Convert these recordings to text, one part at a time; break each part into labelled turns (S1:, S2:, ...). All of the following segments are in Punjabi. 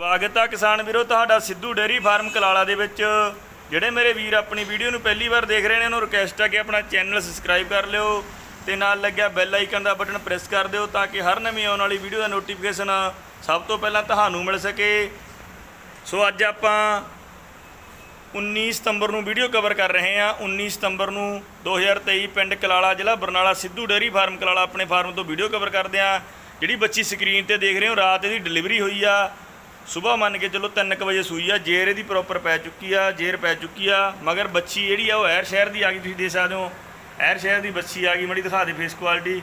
S1: ਸਵਾਗਤ ਆ ਕਿਸਾਨ ਵੀਰੋ, ਤੁਹਾਡਾ ਸਿੱਧੂ ਡੇਅਰੀ ਫਾਰਮ ਕਲਾਲਾ ਦੇ ਵਿੱਚ। ਜਿਹੜੇ ਮੇਰੇ ਵੀਰ ਆਪਣੀ ਵੀਡੀਓ ਨੂੰ ਪਹਿਲੀ ਵਾਰ ਦੇਖ ਰਹੇ ਨੇ, ਉਹਨਾਂ ਨੂੰ ਰਿਕਵੈਸਟ ਹੈ ਕਿ ਆਪਣਾ ਚੈਨਲ ਸਬਸਕ੍ਰਾਈਬ ਕਰ ਲਿਓ ਤੇ ਨਾਲ ਲੱਗਿਆ ਬੈਲ ਆਈਕਨ ਦਾ ਬਟਨ ਪ੍ਰੈਸ ਕਰ ਦਿਓ ਤਾਂ ਕਿ ਹਰ ਨਵੀਂ ਆਉਣ ਵਾਲੀ ਵੀਡੀਓ ਦਾ ਨੋਟੀਫਿਕੇਸ਼ਨ ਸਭ ਤੋਂ ਪਹਿਲਾਂ ਤੁਹਾਨੂੰ ਮਿਲ ਸਕੇ। ਸੋ ਅੱਜ ਆਪਾਂ 19 ਸਤੰਬਰ ਨੂੰ ਵੀਡੀਓ ਕਵਰ ਕਰ ਰਹੇ ਹਾਂ। 19 ਸਤੰਬਰ ਨੂੰ 2023 ਪਿੰਡ ਕਲਾਲਾ ਜ਼ਿਲ੍ਹਾ ਬਰਨਾਲਾ ਸਿੱਧੂ ਡੇਅਰੀ ਫਾਰਮ ਕਲਾਲਾ ਆਪਣੇ ਫਾਰਮ ਤੋਂ ਵੀਡੀਓ ਕਵਰ ਕਰਦੇ ਹਾਂ। ਜਿਹੜੀ ਬੱਚੀ ਸਕਰੀਨ ਤੇ ਦੇਖ ਰਹੇ ਹੋ, ਰਾਤ ਇਹਦੀ ਡਿਲੀਵਰੀ ਹੋਈ ਆ। ਸਵੇਰ ਮੰਨ ਕੇ ਚਲੋ 3:00 ਵਜੇ ਸੂਈ ਆ, ਜੇਰ ਇਹਦੀ ਪ੍ਰੋਪਰ ਪੈ ਚੁੱਕੀ ਆ, ਜੇਰ ਪੈ ਚੁੱਕੀ ਆ, ਮਗਰ ਬੱਚੀ ਜਿਹੜੀ ਆ ਉਹ ਐਰ ਸ਼ਹਿਰ ਦੀ ਆ ਗਈ, ਤੁਸੀਂ ਦੇਖ ਸਕਦੇ ਹੋ। ਐਰ ਸ਼ਹਿਰ ਦੀ ਬੱਚੀ ਆ ਗਈ, ਮੜੀ ਦਿਖਾ ਦੇ ਫੇਸ ਕੁਆਲਿਟੀ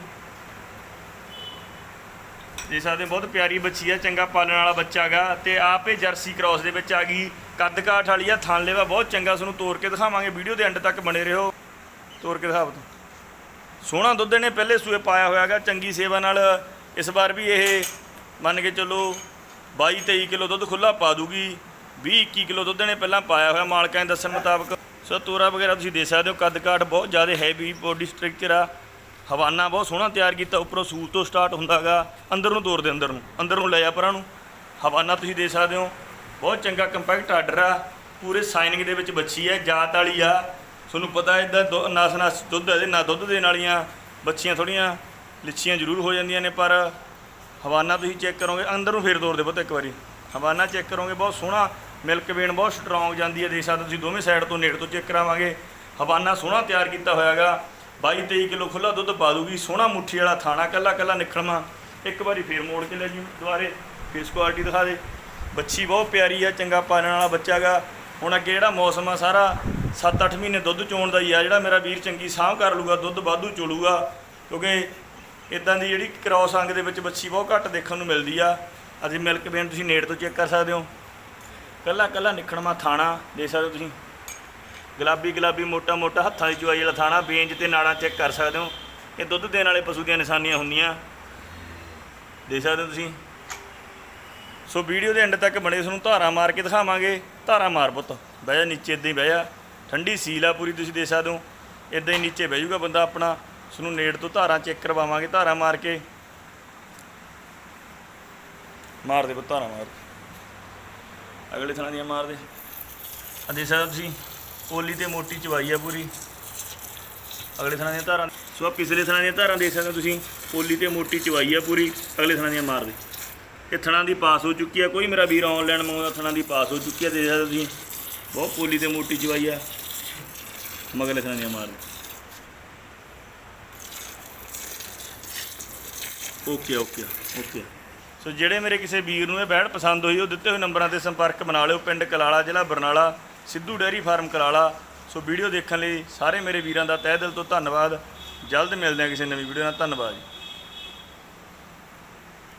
S1: ਦੇ ਸਕਦੇ ਹੋ, ਬਹੁਤ ਪਿਆਰੀ ਬੱਚੀ ਆ, ਚੰਗਾ ਪਾਲਣ ਵਾਲਾ ਬੱਚਾ ਹੈਗਾ ਤੇ ਆਪੇ ਜਰਸੀ ਕ੍ਰਾਸ ਦੇ ਵਿੱਚ ਆ ਗਈ। ਕੱਦ ਕਾਠ ਵਾਲੀ ਆ, ਥਣ ਲੇਵਾ ਬਹੁਤ ਚੰਗਾ, ਤੁਹਾਨੂੰ ਤੋੜ ਕੇ ਦਿਖਾਵਾਂਗੇ ਵੀਡੀਓ ਦੇ ਐਂਡ ਤੱਕ ਬਣੇ ਰਹੋ। ਤੋੜ ਕੇ ਦਿਖਾ ਬਤੋ। ਸੋਹਣਾ ਦੁੱਧ ਨੇ ਪਹਿਲੇ ਸੂਏ ਪਾਇਆ ਹੋਇਆਗਾ ਚੰਗੀ ਸੇਵਾ ਨਾਲ। ਇਸ ਵਾਰ ਵੀ ਇਹ ਮੰਨ ਕੇ ਚੱਲੋ 22 23 ਕਿਲੋ ਦੁੱਧ ਖੁੱਲਾ ਪਾ ਦੂਗੀ। 20 21 ਕਿਲੋ ਦੁੱਧ ਨੇ ਪਹਿਲਾਂ ਪਾਇਆ ਹੋਇਆ, ਮਾਲਕਾਂ ਦੇ ਦੱਸਣ ਮੁਤਾਬਕ। ਸੋ ਤੋਰਾ ਵਗੈਰਾ ਤੁਸੀਂ ਦੇ ਸਕਦੇ ਹੋ, ਕੱਦ ਕਾਠ ਬਹੁਤ ਜ਼ਿਆਦਾ ਹੈਵੀ ਬੋਡੀ ਸਟਰਕਚਰ ਆ। ਹਵਾਨਾ ਬਹੁਤ ਸੋਹਣਾ ਤਿਆਰ ਕੀਤਾ, ਉੱਪਰੋਂ ਸੂਰ ਤੋਂ ਸਟਾਰਟ ਹੁੰਦਾਗਾ, ਅੰਦਰ ਨੂੰ ਤੋਰ ਦੇ ਅੰਦਰ ਨੂੰ ਅੰਦਰ ਨੂੰ ਲੈ ਜਾ ਪਰਾਂ ਨੂੰ। ਹਵਾਨਾ ਤੁਸੀਂ ਦੇ ਸਕਦੇ ਹੋ, ਬਹੁਤ ਚੰਗਾ ਕੰਪੈਕਟ ਆਰਡਰ ਆ, ਪੂਰੇ ਸਾਈਨਿੰਗ ਦੇ ਵਿੱਚ ਬੱਚੀ ਹੈ, ਜਾਤ ਵਾਲੀ ਆ। ਤੁਹਾਨੂੰ ਪਤਾ ਇਦਾਂ ਨਸ ਨਸ ਦੁੱਧ ਇਹਦੇ ਨਾ ਦੁੱਧ ਦੇਣ ਵਾਲੀਆਂ ਬੱਚੀਆਂ ਥੋੜੀਆਂ ਲਿੱਚੀਆਂ ਜ਼ਰੂਰ ਹੋ ਜਾਂਦੀਆਂ ਨੇ, ਪਰ ਹਵਾਨਾ ਤੁਸੀਂ ਚੈੱਕ ਕਰੋਗੇ, ਅੰਦਰ ਨੂੰ ਫੇਰ ਤੋੜ ਦੇ ਬਹੁਤ ਇੱਕ ਵਾਰੀ। ਹਵਾਨਾ ਚੈੱਕ ਕਰੋਗੇ, ਬਹੁਤ ਸੋਹਣਾ ਮਿਲਕ ਵੇਨ ਬਹੁਤ ਸਟਰੋਂਗ ਜਾਂਦੀ ਹੈ। ਦੇਖ ਸਕਦੇ ਹੋ ਤੁਸੀਂ ਦੋਵੇਂ ਸਾਈਡ ਤੋਂ ਨੇੜੇ ਤੋਂ ਚੈੱਕ ਕਰਾਵਾਂਗੇ। ਹਵਾਨਾ ਸੋਹਣਾ ਤਿਆਰ ਕੀਤਾ ਹੋਇਆਗਾ 22 23 ਕਿਲੋ ਖੁੱਲਾ ਦੁੱਧ ਪਾ ਦੂਗੀ। ਸੋਹਣਾ ਮੁੱਠੀ ਵਾਲਾ ਥਾਣਾ, ਕੱਲਾ ਕੱਲਾ ਨਿਕਲਣਾ ਇੱਕ ਵਾਰੀ ਫੇਰ ਮੋੜ ਕੇ ਲੈ ਜੀ ਦੁਬਾਰੇ। ਫੇਸ ਕੁਆਲਿਟੀ ਦਿਖਾ ਦੇ। ਬੱਚੀ ਬਹੁਤ ਪਿਆਰੀ ਆ, ਚੰਗਾ ਪਾਲਣ ਵਾਲਾ ਬੱਚਾ ਗਾ ਹੁਣ ਅੱਗੇ ਜਿਹੜਾ ਮੌਸਮ ਆ ਸਾਰਾ 7-8 ਮਹੀਨੇ ਦੁੱਧ ਚੋਣ ਦਾ ਹੀ ਆ। ਜਿਹੜਾ ਮੇਰਾ ਵੀਰ ਚੰਗੀ ਸਾਂਭ ਕਰ ਲੂਗਾ ਦੁੱਧ ਵਾਧੂ ਚੋਲੂਗਾ। ਕਿਉਂਕਿ ਇਦਾਂ ਦੀ ਜਿਹੜੀ ਕ੍ਰਾਸ ਅੰਗ ਦੇ ਵਿੱਚ ਬੱਚੀ ਬਹੁਤ ਘੱਟ ਦੇਖਣ ਨੂੰ ਮਿਲਦੀ ਆ। ਅਸੀਂ ਮਿਲਕ ਵੇਨ ਤੁਸੀਂ ਨੇੜ ਤੋਂ ਚੈੱਕ ਕਰ ਸਕਦੇ ਹੋ। ਕੱਲਾ ਕੱਲਾ ਨਿਖਣਮਾ ਥਾਣਾ ਦੇਖ ਸਕਦੇ ਹੋ ਤੁਸੀਂ। ਗੁਲਾਬੀ ਗੁਲਾਬੀ ਮੋਟਾ ਮੋਟਾ ਹੱਥਾਂ ਦੀ ਚੁਆਈ ਵਾਲਾ ਥਾਣਾ, ਬੇਂਜ ਤੇ ਨਾੜਾਂ ਚੈੱਕ ਕਰ ਸਕਦੇ ਹੋ। ਇਹ ਦੁੱਧ ਦੇਣ ਵਾਲੇ ਪਸ਼ੂ ਦੀਆਂ ਨਿਸ਼ਾਨੀਆਂ ਹੁੰਦੀਆਂ। ਦੇਖ ਸਕਦੇ ਹੋ ਤੁਸੀਂ। ਸੋ ਵੀਡੀਓ ਦੇ ਐਂਡ ਤੱਕ ਬਣੇ ਤੁਹਾਨੂੰ ਧਾਰਾ ਮਾਰ ਕੇ ਦਿਖਾਵਾਂਗੇ। ਧਾਰਾ ਮਾਰ ਪੁੱਤ, ਬਹਿ ਜਾ, ਨੀਚੇ ਇਦਾਂ ਹੀ ਬਹਿ ਜਾ। ਠੰਡੀ ਸੀਲ ਆ ਪੂਰੀ, ਤੁਸੀਂ ਦੇਖ ਸਕਦੇ ਹੋ। ਇਦਾਂ ਹੀ ਨੀਚੇ ਬਹਿ ਜਾਊਗਾ ਬੰਦਾ ਆਪਣਾ। ਤੁਹਾਨੂੰ ਨੇੜ ਤੋਂ ਧਾਰਾਂ ਚੈੱਕ ਕਰਵਾਵਾਂਗੇ, ਧਾਰਾ ਮਾਰ ਕੇ। ਮਾਰ ਦੇ ਪੁੱਤ, ਧਾਰਾ ਮਾਰ ਅਗਲੇ ਥਾਂ ਦੀਆਂ ਮਾਰ ਦੇ। ਆ ਦੇਖ ਸਕਦੇ ਤੁਸੀਂ ਪੋਲੀ ਤੇ ਮੋਟੀ ਚਵਾਈ ਆ ਪੂਰੀ। ਅਗਲੇ ਥਾਂ ਦੀਆਂ ਧਾਰਾਂ ਸੋ ਆਹ ਪਿਛਲੇ ਥਾਂ ਦੀਆਂ ਧਾਰਾਂ ਦੇਖ ਸਕਦੇ ਹੋ ਤੁਸੀਂ ਪੋਲੀ ਤੇ ਮੋਟੀ ਚਵਾਈ ਆ ਪੂਰੀ। ਅਗਲੇ ਥਾਂ ਦੀਆਂ ਮਾਰ ਦੇ। ਇਹ ਥਣਾ ਦੀ ਪਾਸ ਹੋ ਚੁੱਕੀ ਆ। ਕੋਈ ਮੇਰਾ ਵੀਰ ਆਨਲਾਈਨ ਮੰਗਦਾ ਥਣਾ ਦੀ ਪਾਸ ਹੋ ਚੁੱਕੀ ਆ, ਦੇਖ ਸਕਦੇ ਹੋ ਤੁਸੀਂ। ਬਹੁਤ ਪੋਲੀ ਤੇ ਮੋਟੀ ਚਵਾਈ ਆ। ਮਗਲੇ ਥਣਾ ਦੀਆਂ ਮਾਰ ਓਕੇ ਓਕੇ ਓਕੇ ਸੋ ਜਿਹੜੇ ਮੇਰੇ ਕਿਸੇ ਵੀਰ ਨੂੰ ਇਹ ਬੈਡ ਪਸੰਦ ਹੋਈ, ਉਹ ਦਿੱਤੇ ਹੋਏ ਨੰਬਰਾਂ ਤੇ ਸੰਪਰਕ ਬਣਾ ਲਿਓ। ਪਿੰਡ ਕਲਾਲਾ, ਜ਼ਿਲ੍ਹਾ Barnala, Sidhu dairy farm Kalala. So video ਦੇਖਣ ਲਈ ਸਾਰੇ ਮੇਰੇ ਵੀਰਾਂ ਦਾ ਤਹਿ ਦਿਲ ਤੋਂ ਧੰਨਵਾਦ। ਜਲਦ ਮਿਲਦੇ ਹਾਂ ਕਿਸੇ ਨਵੀਂ ਵੀਡੀਓ ਨਾਲ। ਧੰਨਵਾਦ ਜੀ।